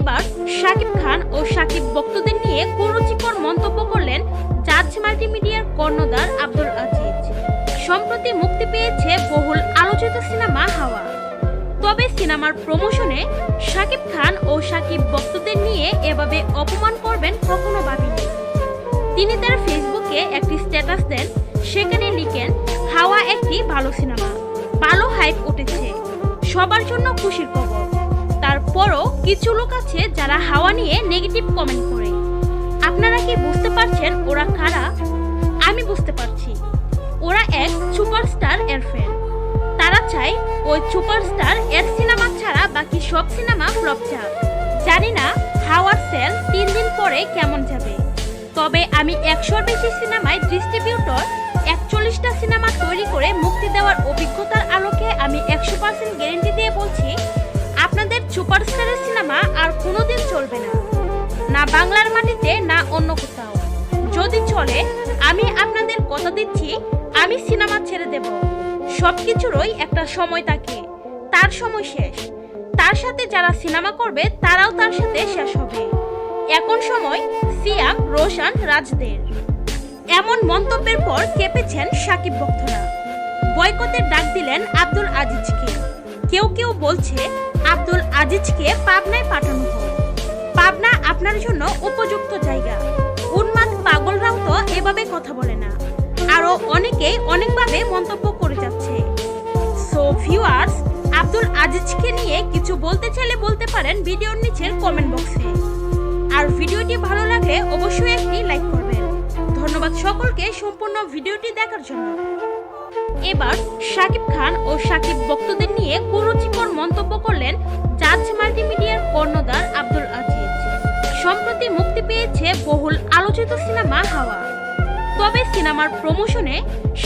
এবার শাকিব খান ও শাকিব ভক্তদের নিয়ে কুরুচিকর মন্তব্য করলেন জাজ মাল্টিমিডিয়ার কর্ণধার আব্দুল আজিজ। সম্প্রতি মুক্তি পেয়েছে বহুল আলোচিত সিনেমা হাওয়া। তবে সিনেমার প্রমোশনে শাকিব খান ও শাকিব ভক্তদের নিয়ে এভাবে অপমান করবেন কখনো ভাবিনি। তিনি তার ফেসবুকে একটি স্ট্যাটাস দেন, সেখানে লিখেন, হাওয়া একটি ভালো সিনেমা। ভালো হাইপ উঠেছে। সবার জন্য খুশির খবর। কিছু লোক আছে যারা হাওয়া নিয়ে নেগেটিভ কমেন্ট করে। আপনারা কি বুঝতে পারছেন ওরা কারা? আমি বুঝতে পারছি। ওরা এক সুপারস্টার এর ফ্যান তারা চায় ওই সুপারস্টার এর সিনেমা ছাড়া বাকি সব সিনেমা ফ্লপ যাক। জানি না হাওয়ার সেল তিন দিন পরে কেমন যাবে। তবে আমি একশোর বেশি সিনেমায় ডিস্ট্রিবিউটর একচল্লিশটা সিনেমা তৈরি করে মুক্তি দেওয়ার অভিজ্ঞতার আলোকে আমি একশো পার্সেন্ট গ্যারেন্টি সুপারস্টারের সিনেমা আর কোনোদিন চলবে না। না বাংলার মাটিতে, না অন্য কোথাও। যদি চলে, আমি আপনাদের কথা দিচ্ছি, আমি সিনেমা ছেড়ে দেব। সবকিছুরই একটা সময় থাকে। তার সময় শেষ। তার সাথে যারা সিনেমা করবে, তারাও তার সাথে শেষ হবে। এখন সময় সিয়াম, রোশন, রাজদের। এমন মন্তব্যের পর কেঁপেছেন সাকিব ভক্তরা বয়কটের ডাক দিলেন আব্দুল আজিজকে। কেউ কেউ বলছে আব্দুল আজিজকে পাবনায় পাঠানো হোক। পাবনা আপনার জন্য উপযুক্ত জায়গা। উন্মাদ পাগলরাও তো এভাবে কথা বলে না। আরও অনেকেই অনেকভাবে মন্তব্য করে যাচ্ছে। সো ভিউয়ার্স আব্দুল আজিজকে নিয়ে কিছু বলতে চাইলে বলতে পারেন ভিডিওর নিচের কমেন্ট বক্সে আর ভিডিওটি ভালো লাগলে অবশ্যই একটি লাইক করবেন। ধন্যবাদ সকলকে সম্পূর্ণ ভিডিওটি দেখার জন্য। এবার শাকিব খান ও শাকিব ভক্তদের নিয়ে কুরুচিকর মন্তব্য করলেন জাজ মাল্টিমিডিয়ার কর্ণধার আব্দুল আজিজ। সম্প্রতি মুক্তি পেয়েছে বহুল আলোচিত সিনেমা হাওয়া। তবে সিনেমার প্রমোশনে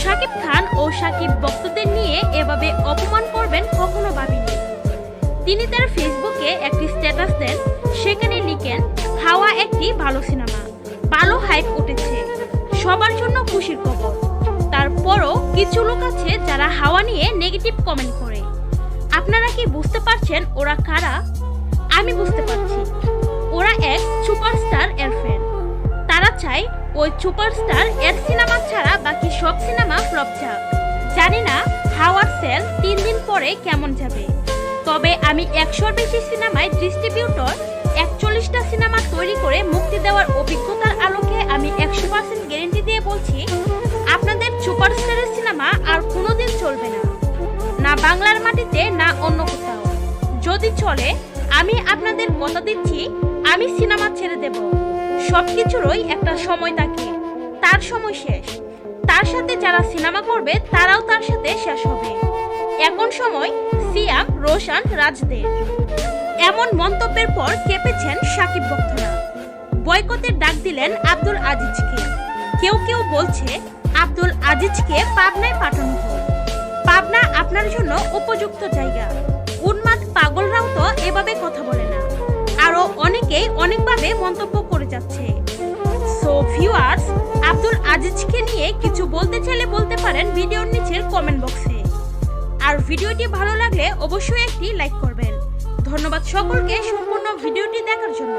শাকিব খান ও শাকিব ভক্তদের নিয়ে এভাবে অপমান করবেন কখনো ভাবিনি। তিনি তার ফেসবুকে একটি স্ট্যাটাস দেন, সেখানে লিখেন, হাওয়া একটি ভালো সিনেমা। ভালো হাইপ উঠেছে। সবার জন্য খুশির খবর। কিছু লোক আছে যারা হাওয়া নিয়ে নেগেটিভ কমেন্ট করে। আপনারা কি বুঝতে পারছেন ওরা কারা? আমি বুঝতে পারছি। ওরা এক সুপারস্টার এর ফ্যান তারা চায় ওই সুপারস্টার এর সিনেমা ছাড়া বাকি সব সিনেমা ফ্লপ যাক। জানি না হাওয়ার সেল তিন দিন পরে কেমন যাবে। তবে আমি একশোর বেশি সিনেমায় ডিস্ট্রিবিউটর একচল্লিশটা সিনেমা তৈরি করে মুক্তি দেওয়ার অভিজ্ঞতার আলোকে আমি একশো পার্সেন্ট গ্যারেন্টি বাংলার মাটিতে না অন্য কোথাও। যদি চলে, আমি আপনাদের কথা দিচ্ছি, আমি সিনেমা ছেড়ে দেব। সবকিছুরই একটা সময় থাকে, তার সময় শেষ। তার সাথে যারা সিনেমা করবে, তারাও তার সাথে শেষ হবে। এখন সময় সিয়াম, রোশান, রাজদের। এমন মন্তব্যের পর কেঁপেছেন সাকিব ভক্তরা। বয়কটের ডাক দিলেন আব্দুল আজিজকে। কেউ কেউ বলছে, আব্দুল আজিজকে পাবনায় পাঠানো হোক। পাবনা আপনার জন্য উপযুক্ত জায়গা। উন্মাদ পাগলরাও তো এভাবে কথা বলে না। আরও অনেকেই অনেকভাবে মন্তব্য করে যাচ্ছে। সো ভিউয়ার্স আব্দুল আজিজকে নিয়ে কিছু বলতে চাইলে বলতে পারেন ভিডিওর নিচের কমেন্ট বক্সে আর ভিডিওটি ভালো লাগলে অবশ্যই একটি লাইক করবেন। ধন্যবাদ সকলকে সম্পূর্ণ ভিডিওটি দেখার জন্য।